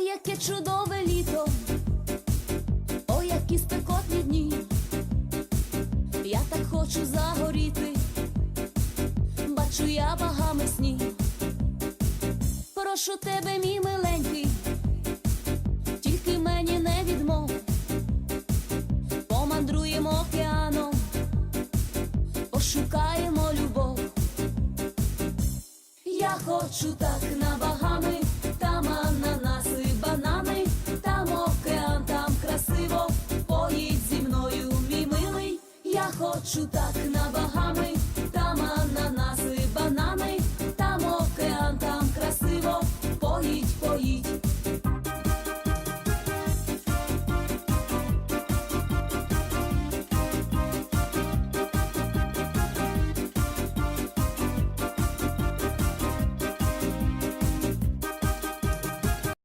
Ой, яке чудове літо, ой, які спекотні дні. Я так хочу загоріти, бачу я багами сні. Прошу тебе, мій миленький, тільки мені не відмов. Помандруємо океаном, пошукаємо любов. Я хочу так на хочу так на багами.